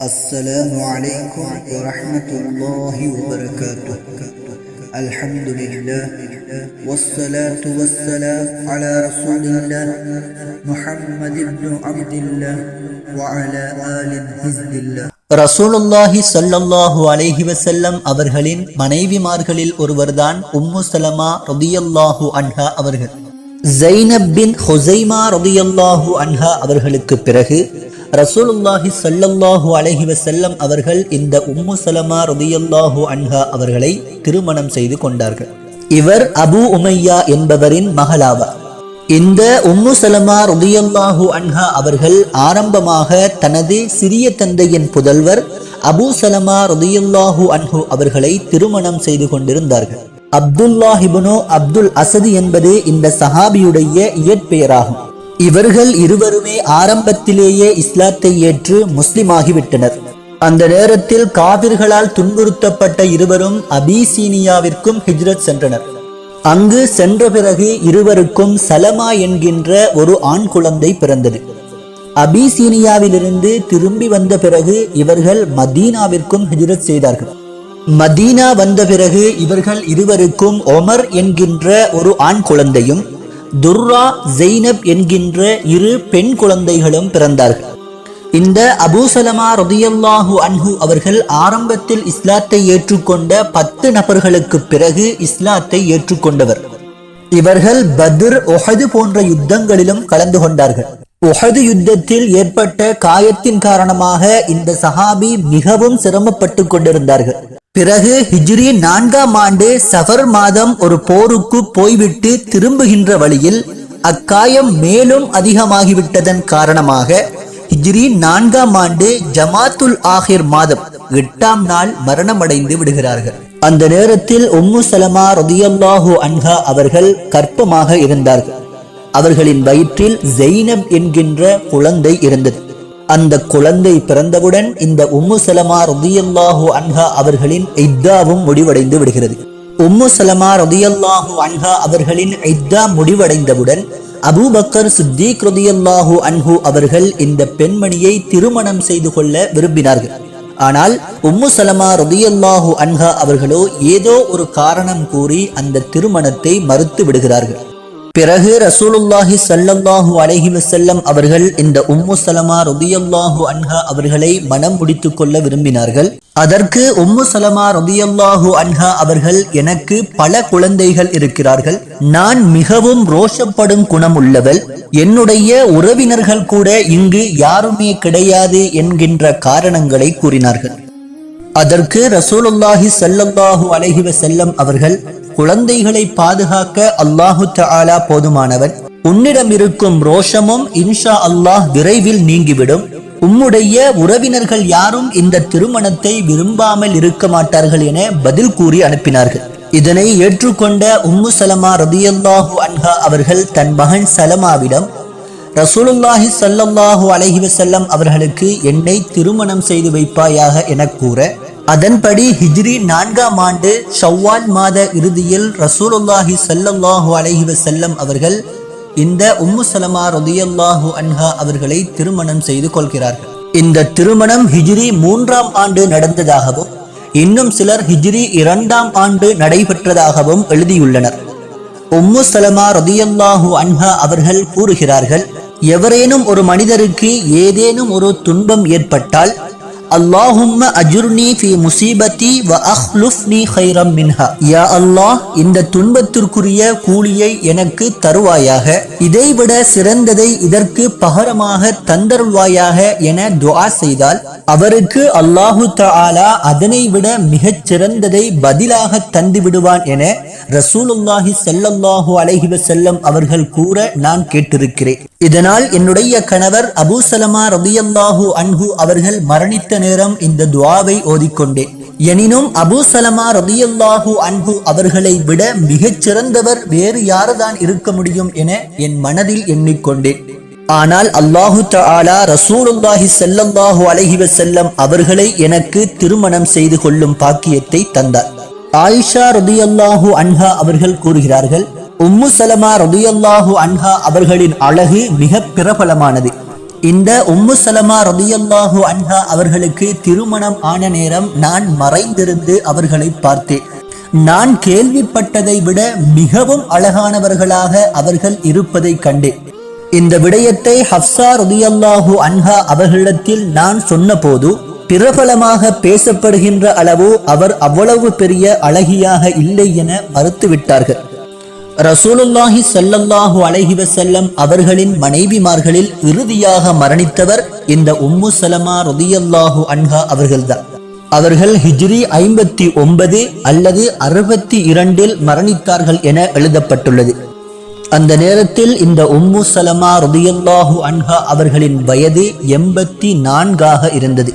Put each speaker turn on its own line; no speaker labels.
السلام عليكم ورحمة الله وبركاته الحمد لله والصلاة والسلام على رسول الله محمد بن عبد الله وعلى آل حزب الله
ரசூலுல்லாஹி ஸல்லல்லாஹு அலைஹி வஸல்லம் அவர்களின் மனைவிமார்களில் ஒருவர்தான் உம்மு சலமா ரதியல்லாஹு அன்ஹா அவர்கள் ஜைனப் பின் ஹுசைமா ரதியல்லாஹு அன்ஹா அவர்களுக்கு பிறகு ரசூலுல்லாஹி சல்லல்லாஹு அலைஹி வஸல்லம் அவர்கள் இந்த உம்மு சலமா ருதியல்லாஹு அன்ஹா அவர்களை திருமணம் செய்து கொண்டார்கள். இவர் அபு உமையா என்பவரின் மகளாவார். இந்த உம்மு சலமா ருதியல்லாஹு அன்ஹா அவர்கள் ஆரம்பமாக தனது சிறிய தந்தையின் புதல்வர் அபு சலமா ருதியல்லாஹு அன்ஹு அவர்களை திருமணம் செய்து கொண்டிருந்தார்கள். அப்துல்லாஹிபுனோ அப்துல் அசது என்பது இந்த சஹாபியுடைய இயற்பெயராகும். இவர்கள் இருவருமே ஆரம்பத்திலேயே இஸ்லாத்தை ஏற்று முஸ்லிமாகிவிட்டனர். அந்த நேரத்தில் காவிர்களால் துன்புறுத்தப்பட்ட இருவரும் அபிசீனியாவிற்கும் ஹிஜ்ரத் சென்றனர். அங்கு சென்ற பிறகு இருவருக்கும் சலமா என்கின்ற ஒரு ஆண் குழந்தை பிறந்தது. அபிசீனியாவிலிருந்து திரும்பி வந்த பிறகு இவர்கள் மதீனாவிற்கும் ஹிஜ்ரத் செய்தார்கள். மதீனா வந்த பிறகு இவர்கள் இருவருக்கும் ஒமர் என்கின்ற ஒரு ஆண் குழந்தையும் துர்ரா ஜெய்னப் என்கின்ற இரு பெண் குழந்தைகளும் பிறந்தார்கள். இந்த அபூசலமா ரதியல்லாஹு அன்ஹு அவர்கள் ஆரம்பத்தில் இஸ்லாத்தை ஏற்றுக்கொண்ட பத்து நபர்களுக்கு பிறகு இஸ்லாத்தை ஏற்றுக்கொண்டவர். இவர்கள் பத்ர் ஒஹது போன்ற யுத்தங்களிலும் கலந்து கொண்டார்கள். ஒஹது யுத்தத்தில் ஏற்பட்ட காயத்தின் காரணமாக இந்த சஹாபி மிகவும் சிரமப்பட்டு கொண்டிருந்தார்கள். பிறகு ஹிஜ்ரி நான்காம் ஆண்டு சஃபர் மாதம் ஒரு போருக்கு போய்விட்டு திரும்புகின்ற வழியில் அக்காயம் மேலும் அதிகமாகிவிட்டதன் காரணமாக ஹிஜ்ரி நான்காம் ஆண்டு ஜமாத்துல் ஆஹிர் மாதம் எட்டாம் நாள் மரணமடைந்து விடுகிறார்கள். அந்த நேரத்தில் உம்மு சலமா ரதியல்லாஹு அன்ஹா அவர்கள் கற்பமாக இருந்தார்கள். அவர்களின் வயிற்றில் ஜெய்னப் என்கின்ற குழந்தை இருந்தது. அந்த குழந்தை பிறந்தவுடன் இந்த உம்மு சலமா ரதியல்லாஹு அன்ஹா அவர்களின் இத்தாவும் முடிவடைந்து விடுகிறது. உம்மு சலமா ரதியல்லாஹு அன்ஹா அவர்களின் இத்தா முடிவடைந்தவுடன் அபூபக்கர் சித்திக் ரதியல்லாஹு அன்ஹு அவர்கள் இந்த பெண்மணியை திருமணம் செய்து கொள்ள விரும்பினார்கள். ஆனால் உம்மு சலமா ரதியல்லாஹு அன்ஹா அவர்களோ ஏதோ ஒரு காரணம் கூறி அந்த திருமணத்தை மறுத்து விடுகிறார்கள். பிறகு ரசூலுல்லாஹி சல்லல்லாஹு அலஹி வசல்லம் அவர்கள் இந்த உம்மு சலமா ரதியல்லாஹு அன்ஹா அவர்களை மனம் முடித்துக் கொள்ள விரும்பினார்கள். அதற்கு உம்மு சலமா ரதியல்லாஹு அன்ஹா அவர்கள் எனக்கு பல குழந்தைகள் இருக்கிறார்கள். நான் மிகவும் ரோஷப்படும் குணம் உள்ளவள் என்னுடைய உறவினர்கள் கூட இங்கு யாருமே கிடையாது என்கின்ற காரணங்களை கூறினார்கள். அதற்கு ரசூலுல்லாஹி ஸல்லல்லாஹு அலஹிவ செல்லம் அவர்கள் குழந்தைகளை பாதுகாக்க அல்லாஹு தாலா போதுமானவன். உன்னிடம் இருக்கும் ரோஷமும் இன்ஷா அல்லாஹ் விரைவில் நீங்கிவிடும். உம்முடைய உறவினர்கள் யாரும் இந்த திருமணத்தை விரும்பாமல் இருக்க மாட்டார்கள் என பதில் கூறி அனுப்பினார்கள். இதனை ஏற்றுக்கொண்ட உம்மு சலமா ரதியல்லாஹு அன்ஹா அவர்கள் தன் மகன் சலமாவிடம் ரசூலுல்லாஹி ஸல்லல்லாஹு அலஹி வசல்லம் அவர்களுக்கு என்னை திருமணம் செய்து வைப்பாயாக என கூற அதன்படி ஹிஜ்ரி நான்காம் ஆண்டு ஷவ்வால் மாத இறுதியில் ரசூலுல்லாஹி ஸல்லல்லாஹு அலஹி வசல்லம் அவர்கள் இந்த உம்மு சலமா ரதியல்லாஹு அன்ஹா அவர்களை திருமணம் செய்து கொள்கிறார்கள். இந்த திருமணம் ஹிஜ்ரி மூன்றாம் ஆண்டு நடந்ததாகவும் இன்னும் சிலர் ஹிஜ்ரி இரண்டாம் ஆண்டு நடைபெற்றதாகவும் எழுதியுள்ளனர். உம்மு சலமா ரதியல்லாஹு அன்ஹா அவர்கள் கூறுகிறார்கள் எவரேனும் ஒரு மனிதருக்கு ஏதேனும் ஒரு துன்பம் ஏற்பட்டால் அல்லாஹும்ம அஜுர்னி ஃபி முசீபத்தி வ அஹ்லுஃப்னி ஹைரம் மின்ஹா யா அல்லாஹ் இந்த துன்பத்திற்குரிய கூலியை எனக்கு தருவாயாக. இதைவிட சிறந்ததை இதற்கு பகரமாக தந்தருள்வாயாக என துவா செய்தால் அவருக்கு அல்லாஹு தாலா அதனை விட மிகச் சிறந்ததை பதிலாக தந்து விடுவான் என ரசூலுல்லாஹி செல்லல்லாஹு அலைஹி செல்லம் அவர்கள் கூற நான் கேட்டிருக்கிறேன். இதனால் என்னுடைய கணவர் அபு சலமா ரபியல்லாஹு அன்ஹு அவர்கள் மரணித்த நேரம் இந்த துவாவை ஓதிக்கொண்டேன். எனினும் அபு சலமா ரபியல்லாஹு அன்பு அவர்களை விட மிகச் சிறந்தவர் வேறு யாருதான் இருக்க முடியும் என என் மனதில் எண்ணிக்கொண்டேன். ஆனால் அல்லாஹு தாலா ரசூலுல்லாஹி ஸல்லல்லாஹு அலைஹி செல்லம் அவர்களை எனக்கு திருமணம் செய்து கொள்ளும் பாக்கியத்தை தந்தார். ஆயிஷா ரதியல்லாஹு அன்ஹா அவர்கள் கூறுகிறார்கள் உம்மு சலமா ரதியல்லாஹு அன்ஹா அவர்களின் அழகு மிக பிரபலமானது. இந்த உம்மு சலமா ரதியல்லாஹு அன்ஹா அவர்களுக்கு திருமணம் ஆன நேரம் நான் மறைந்திருந்து அவர்களை பார்த்தேன். நான் கேள்விப்பட்டதை விட மிகவும் அழகானவர்களாக அவர்கள் இருப்பதை கண்டேன். இந்த விடயத்தை ஹப்சா ரதியல்லாஹு அன்ஹா அவர்களிடத்தில் நான் சொன்னபோது பிரபலமாக பேசப்படுகின்ற அளவு அவர் அவ்வளவு பெரிய அழகியாக இல்லை என மறுத்துவிட்டார்கள். ரசூலுல்லாஹி சல்லல்லாஹு அலைஹி செல்லம் அவர்களின் மனைவிமார்களில் இறுதியாக மரணித்தவர் இந்த உம்மு சலமா ரதியல்லாஹு அன்ஹா அவர்கள்தான். அவர்கள் ஹிஜ்ரி ஐம்பத்தி ஒன்பது அல்லது அறுபத்தி இரண்டில் மரணித்தார்கள் என எழுதப்பட்டுள்ளது. அந்த நேரத்தில் இந்த உம்மு சலமா ரதியல்லாஹு அன்ஹா அவர்களின் வயது எண்பத்தி நான்காக இருந்தது.